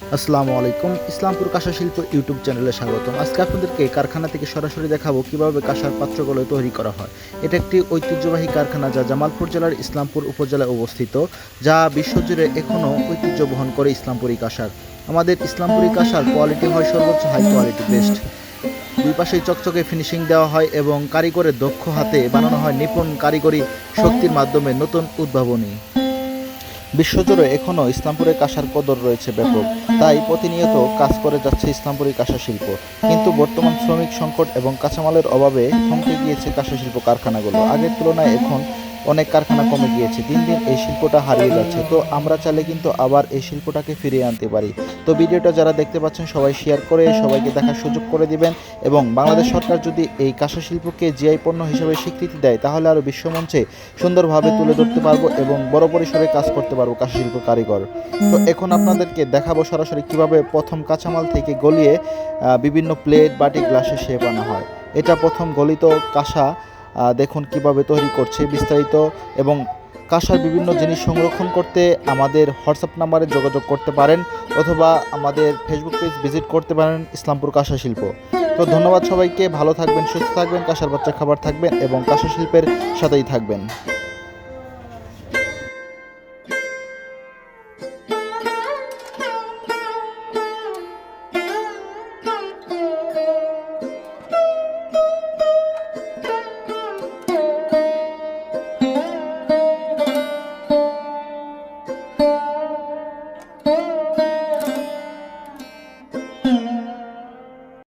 আসসালামু আলাইকুম, ইসলামপুর কাঁসা শিল্প ইউটিউব চ্যানেলে স্বাগতম। আজকে আপনাদেরকে কারখানা থেকে সরাসরি দেখাবো কীভাবে কাঁসার পাত্রগুলো তৈরি করা হয়। এটা একটি ঐতিহ্যবাহী কারখানা যা জামালপুর জেলার ইসলামপুর উপজেলায় অবস্থিত, যা বিশ্বজুড়ে এখনও ঐতিহ্য বহন করে ইসলামপুরি কাঁসার। আমাদের ইসলামপুরি কাঁসার কোয়ালিটি হয় সর্বোচ্চ হাই কোয়ালিটি বেস্ট। দুই পাশেই চকচকে ফিনিশিং দেওয়া হয় এবং কারিগরের দক্ষ হাতে বানানো হয় নিপুণ কারিগরি শক্তির মাধ্যমে নতুন উদ্ভাবনী। বিশ্বজুড়ে এখনও ইসলামপুরের কাঁসার কদর রয়েছে ব্যাপক। তাই প্রতিনিয়ত কাজ করে যাচ্ছে ইসলামপুরি কাঁসা শিল্প। কিন্তু বর্তমান শ্রমিক সংকট এবং কাঁচামালের অভাবে থমকে গিয়েছে কাঁসা শিল্প কারখানাগুলো। আগের তুলনায় এখন অনেক কারখানা কমে গিয়েছে। দিন দিন এই শিল্পটা হারিয়ে যাচ্ছে। তো আমরা চাইলে কিন্তু আবার এই শিল্পটাকে ফিরিয়ে আনতে পারি। তো ভিডিওটা যারা দেখতে পাচ্ছেন সবাই শেয়ার করে সবাইকে দেখার সুযোগ করে দিবেন এবং বাংলাদেশ সরকার যদি এই কাঁসা শিল্পকে জিআই পণ্য হিসেবে স্বীকৃতি দেয় তাহলে আরও বিশ্বমঞ্চে সুন্দরভাবে তুলে ধরতে পারব এবং বড় পরিসরে কাজ করতে পারব কাঁসা শিল্প কারিগর। তো এখন আপনাদেরকে দেখাবো সরাসরি কীভাবে প্রথম কাঁচামাল থেকে গলিয়ে বিভিন্ন প্লেট বাটি গ্লাসে শেপ আনা হয়। এটা প্রথম গলিত কাঁসা দেখুন কীভাবে তৈরি করছে বিস্তারিত এবং কাঁসার বিভিন্ন জিনিস সংরক্ষণ করতে আমাদের হোয়াটসঅ্যাপ নাম্বারে যোগাযোগ করতে পারেন অথবা আমাদের ফেসবুক পেজ ভিজিট করতে পারেন ইসলামপুর কাঁসা শিল্প। তো ধন্যবাদ সবাইকে, ভালো থাকবেন, সুস্থ থাকবেন, কাঁসার বাচ্চা খাবার থাকবেন এবং কাঁসা শিল্পের সাথেই থাকবেন।